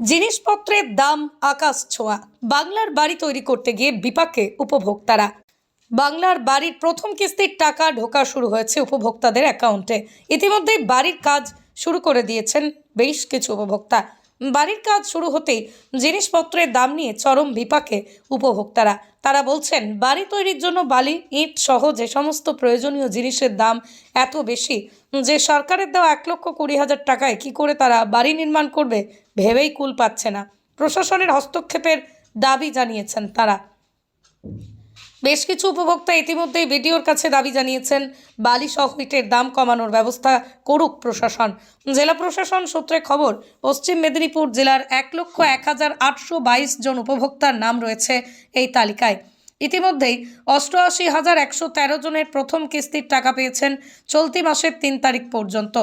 জিনিসপত্রের দাম আকাশ ছোঁয়া। বাংলার বাড়ি তৈরি করতে গিয়ে বিপাকে উপভোক্তারা। বাংলার বাড়ির প্রথম কিস্তির টাকা ঢোকা শুরু হয়েছে উপভোক্তাদের অ্যাকাউন্টে। ইতিমধ্যেই বাড়ির কাজ শুরু করে দিয়েছেন বেশ কিছু উপভোক্তা। বাড়ির কাজ শুরু হতেই জিনিসপত্রের দাম নিয়ে চরম বিপাকে উপভোক্তারা। তারা বলছেন, বাড়ি তৈরির জন্য বালি, ইট সহ যে সমস্ত প্রয়োজনীয় জিনিসের দাম এত বেশি, যে সরকারের দেওয়া এক লক্ষ কুড়ি হাজার টাকায় কি করে তারা বাড়ি নির্মাণ করবে ভেবেই কুল পাচ্ছে না। প্রশাসনের হস্তক্ষেপের দাবি জানিয়েছেন তারা। বেশ কিছু উপভোক্তা ইতিমধ্যেই বিডিওর কাছে দাবি জানিয়েছেন, বালি সহ ইটের দাম কমানোর ব্যবস্থা করুক প্রশাসন। জেলা প্রশাসন সূত্রে খবর, পশ্চিম মেদিনীপুর জেলার এক লক্ষ এক হাজার আটশো বাইশ জন উপভোক্তার নাম রয়েছে এই তালিকায়। ইতিমধ্যেই অষ্টআশি হাজার একশো তেরো জনের প্রথম কিস্তির টাকা পেয়েছেন চলতি মাসের তিন তারিখ পর্যন্ত।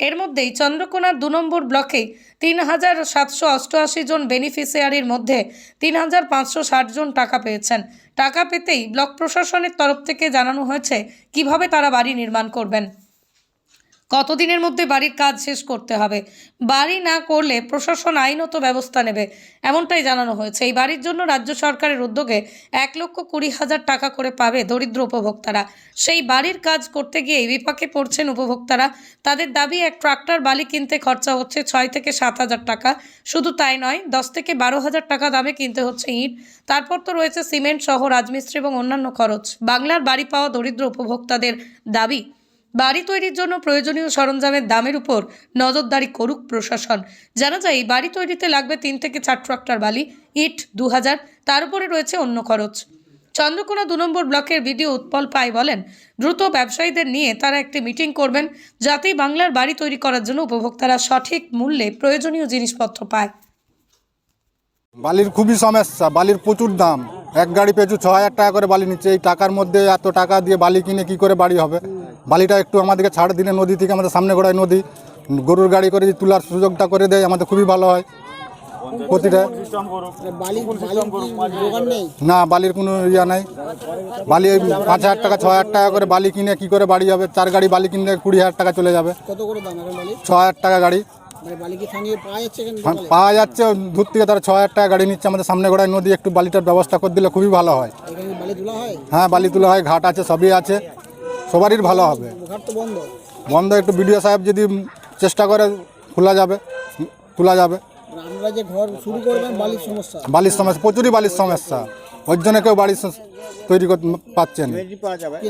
এর মধ্যেই চন্দ্রকোনার দু নম্বর ব্লকেই তিন হাজার সাতশো অষ্টআশি জন বেনিফিশিয়ারির মধ্যে তিন হাজার পাঁচশো ষাট জন টাকা পেয়েছেন। টাকা পেতেই ব্লক প্রশাসনের তরফ থেকে জানানো হয়েছে কীভাবে তারা বাড়ি নির্মাণ করবেন। কতদিনের মধ্যে বাড়ির কাজ শেষ করতে হবে? বাড়ি না করলে প্রশাসন আইনত ব্যবস্থা নেবে, এমনটাই জানানো হয়েছে। এই বাড়ির জন্য রাজ্য সরকারের উদ্যোগে এক লক্ষ কুড়ি হাজার টাকা করে পাবে দরিদ্র উপভোক্তারা। সেই বাড়ির কাজ করতে গিয়ে বিপাকে পড়ছেন উপভোক্তারা। তাদের দাবি, এক ট্রাক্টর বালি কিনতে খরচা হচ্ছে ছয় থেকে সাত হাজার টাকা। শুধু তাই নয়, দশ থেকে বারো হাজার টাকা দামে কিনতে হচ্ছে ইট। তারপর তো রয়েছে সিমেন্ট সহ রাজমিস্ত্রি এবং অন্যান্য খরচ। বাংলার বাড়ি পাওয়া দরিদ্র উপভোক্তাদের দাবি বাড়ি তৈরির জন্য প্রয়োজনীয় সরঞ্জামের দামের উপর নজরদারি করুক প্রশাসন। জানা যায় এই বাড়ি তৈরিতে লাগবে তিন থেকে চার ট্রাক্টর বালি, ইট দু হাজার তার উপরে রয়েছে অন্য খরচ। চন্দ্রকোনা দু নম্বর ব্লকের ভিডিও উৎপল পাই বলেন, দ্রুত ব্যবসায়ীদের নিয়ে তারা একটি মিটিং করবেন, যাতেই বাংলার বাড়ি তৈরি করার জন্য উপভোক্তারা সঠিক মূল্যে প্রয়োজনীয় জিনিসপত্র পায়। বালির খুবই সমস্যা, বালির প্রচুর দাম। এক গাড়ি পেছু ছ হাজার টাকা করে বালি নিচ্ছে, এই টাকার মধ্যে এত টাকা দিয়ে বালি কিনে কি করে বাড়ি হবে? বালিটা একটু আমাদেরকে ছাড় দিলে নদী থেকে আমাদের সামনে গোড়ায় নদী গরুর গাড়ি করে তোলার সুযোগটা করে দেয় আমাদের খুবই ভালো হয়। প্রতিটা না বালির কোনো ইয়া নাই। বালি পাঁচ হাজার টাকা ছ হাজার টাকা করে বালি কিনে কি করে বাড়ি যাবে? চার গাড়ি বালি কিনলে কুড়ি হাজার টাকা চলে যাবে। ছ হাজার টাকা গাড়ি। মানে সঙ্গে পাওয়া যাচ্ছে দূর থেকে তারা ছ হাজার টাকা গাড়ি নিচ্ছে আমাদের সামনে গোড়ায় নদী একটু বালিটার ব্যবস্থা করে দিলে খুবই ভালো হয়। হয়? হ্যাঁ বালি তোলা হয় ঘাট আছে সবই আছে। সবারই ভালো হবে। ঘাট তো বন্ধ। বন্ধ একটু বিডিও সাহেব যদি চেষ্টা করে খোলা যাবে খোলা যাবে। আর যে ঘর শুরু করবেন বালির সমস্যা। বালির সমস্যা প্রচুরই বালির সমস্যা। ওই জন্য কেউ বাড়ি তৈরি করতে পাচ্ছেন কি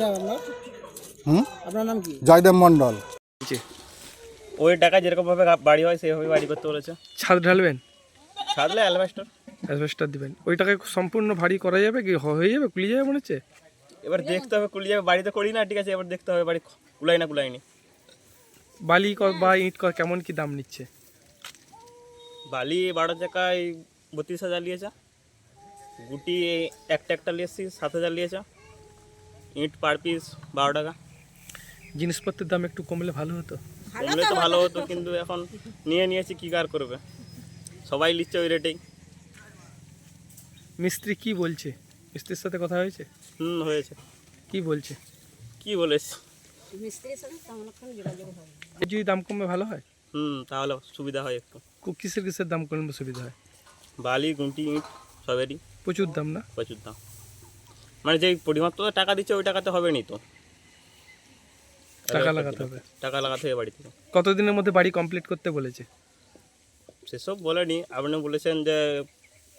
হুম? আপনার নাম কি? জয়দেব মণ্ডল। ওই টাকা যেরকমভাবে বাড়ি হয় সেইভাবে বাড়ি করতে বলেছে। ছাদ ঢালবেন? সাদলে অ্যালবাস্টার। অ্যাসবেস্টার দিবেন। ওই টাকায় সম্পূর্ণ ভারী করা যাবে কি? হয়ে যাবে? কুলিয়ে যাবে মনে হচ্ছে? এবার দেখতে হবে কুলি যাবে। বাড়িতে করি না ঠিক আছে এবার দেখতে হবে বাড়ি কুলাই না কুলাইনি বালি ক- বা ইট ক- কেমন কি দাম নিচ্ছে? বালি বারো টাকায় বত্রিশ হাজার নিয়েছে গুটি একটা একটা নিয়েছি সাত হাজার নিয়েছে ইট পার পিস বারো টাকা। জিনিসপত্রের দাম একটু কমলে ভালো হতো? কমলে তো ভালো হতো। কিন্তু এখন নিয়ে নিয়েছি কী কার করবে? সবাই নিচ্ছে ওই রেটেই। মিস্ত্রি কি বলছে? মিস্ত্রির সাথে কথা হয়েছে? হুম হয়েছে। কি বলছে? কি বলেছি? এর যদি দাম কমে ভালো হয়? হুম তাহলে সুবিধা হয় একটু। কু- কিসের কিসের দাম কমলে সুবিধা হয়? বালি গুঁটি ইট সবেরই। প্রচুর দাম না? প্রচুর দাম। মানে যেই পরিমাত্র টাকা দিচ্ছে ওই টাকাতে হবে নি তো। টাকা লাগাতে হবে। টাকা লাগাতে হবে বাড়ি থেকে। কতদিনের মধ্যে বাড়ি কমপ্লিট করতে বলেছে? সেসব বলেনি। আপনি বলেছেন যে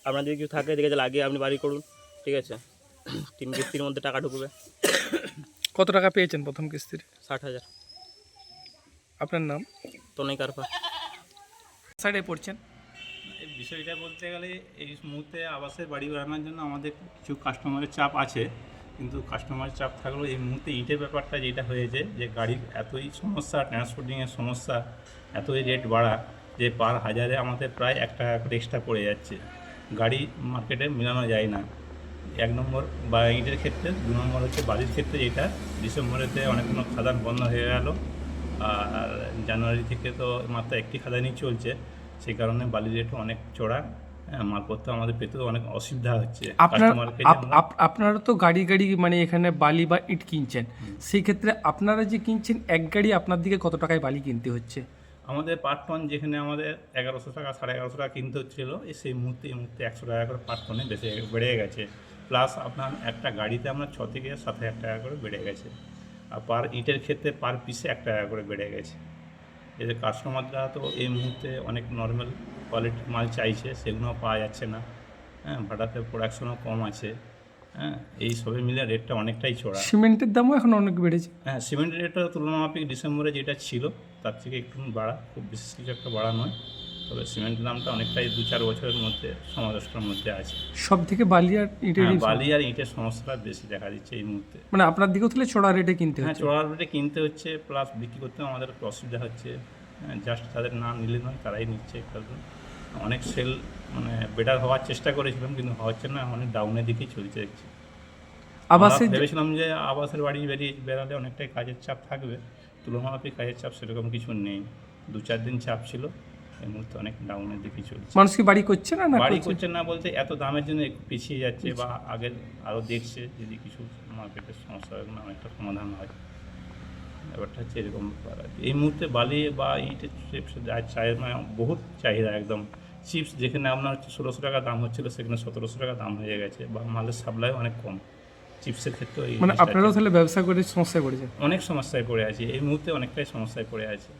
আপনার যদি কিছু থাকে দেখে লাগিয়ে আপনি বাড়ি করুন। ঠিক আছে? তিন কিস্তির মধ্যে টাকা ঢুকবে। কত টাকা পেয়েছেন প্রথম কিস্তির? ষাট হাজার। আপনার নাম? তো নেই কারফা সাইডে পড়ছেন? এই বিষয়টা বলতে গেলে এই মুহূর্তে আবাসের বাড়ি বানানোর জন্য আমাদের কিছু কাস্টমারের চাপ আছে। কিন্তু কাস্টমারের চাপ থাকলেও এই মুহূর্তে ইটের ব্যাপারটা যেটা হয়েছে যে গাড়ির এতই সমস্যা ট্রান্সপোর্টিংয়ের সমস্যা এতই রেট বাড়া যে পার হাজারে আমাদের প্রায় এক টাকা করে এক্সট্রা পড়ে যাচ্ছে। গাড়ি মার্কেটে মেলানো যায় না। এক নম্বর বা ইটের ক্ষেত্রে দু নম্বর হচ্ছে বাড়ির ক্ষেত্রে যেটা ডিসেম্বরেতে অনেকগুলো খাদান বন্ধ হয়ে গেল। আর জানুয়ারি থেকে তো মাত্র একটি খাদানই চলছে। সেই কারণে বালির রেট অনেক চড়া। হ্যাঁ, মালপত্র আমাদের পেতে অনেক অসুবিধা হচ্ছে আপনার তো গাড়ি গাড়ি মানে এখানে বালি বা ইট কিনছেন। সেই ক্ষেত্রে আপনারা যে কিনছেন এক গাড়ি আপনার দিকে কত টাকায় বালি কিনতে হচ্ছে? আমাদের পার টন যেখানে আমাদের এগারোশো টাকা সাড়ে এগারোশো টাকা কিনতে হচ্ছিল সেই মুহূর্তে এই মুহূর্তে একশো টাকা করে পার টনে বেশি বেড়ে গেছে। প্লাস আপনার একটা গাড়িতে আপনার ছ থেকে সাত হাজার টাকা করে বেড়ে গেছে। আর পার ইটের ক্ষেত্রে পার পিসে এক টাকা করে বেড়ে গেছে। এদের কাস্টমাররা তো এই মুহূর্তে অনেক নর্মাল কোয়ালিটির মাল চাইছে সেগুলো পাওয়া যাচ্ছে না। হ্যাঁ ভাড়াতে প্রোডাকশনও কম আছে। হ্যাঁ এই সবে মিলে রেটটা অনেকটাই চড়া। সিমেন্টের দামও এখন অনেক বেড়েছে। হ্যাঁ সিমেন্টের রেটটা তুলনামাফিক ডিসেম্বরে যেটা ছিল তার থেকে একটু বাড়া খুব বিশেষ কিছু একটা বাড়া নয়। তবে সিমেন্টের দামটা অনেকটাই দু চার বছরের মধ্যে সমাবেশের মধ্যে আছে। সব থেকে বালি আর ইটের হ্যাঁ, বালি আর ইটের সমস্যাটা বেশি দেখা দিচ্ছে এই মুহূর্তে। মানে আপনার দিকেও তাহলে চড়া রেটে কিনতে হ্যাঁ হচ্ছে? চড়ার রেটে কিনতে হচ্ছে প্লাস বিক্রি করতেও আমাদের একটু অসুবিধা হচ্ছে। জাস্ট তাদের না নিলে নয় তারাই নিচ্ছে কারণ অনেক সেল মানে বেটার হওয়ার চেষ্টা করেছিলাম কিন্তু হচ্ছে না অনেক ডাউনের দিকেই চলছে দেখছি। আবাসে আমরা ভেবেছিলাম যে আবাসের বাড়ি বেরিয়ে বেরালে অনেকটাই কাজের চাপ থাকবে। তুলনামাফিক কাজের চাপ সেরকম কিছু নেই। দু চার দিন চাপ ছিল। এই মুহূর্তে অনেক ডাউনের দিকে চলছে। মানুষ কি বাড়ি করছে না বাড়ি করছে? না বলতে এত দামের জন্য একটু পিছিয়ে যাচ্ছে বা আগের আরও দেখছে যদি কিছু মার্কেটের সমস্যা হয় না অনেকটা সমাধান হয়। ব্যাপারটা হচ্ছে এরকম ব্যাপার এই মুহূর্তে বালি বা ইটের চিপস চায়ের মানে বহুত চাহিদা একদম। চিপস যেখানে আপনার হচ্ছে ষোলোশো টাকা দাম হচ্ছিল সেখানে সতেরোশো টাকা দাম হয়ে গেছে বা মালের সাপ্লাই অনেক কম। চিপসের ক্ষেত্রে মানে আপনারাও তাহলে ব্যবসা করে সমস্যায় পড়েছে অনেক সমস্যায় পড়ে আছে। এই মুহূর্তে অনেকটাই সমস্যায় পড়ে আছে।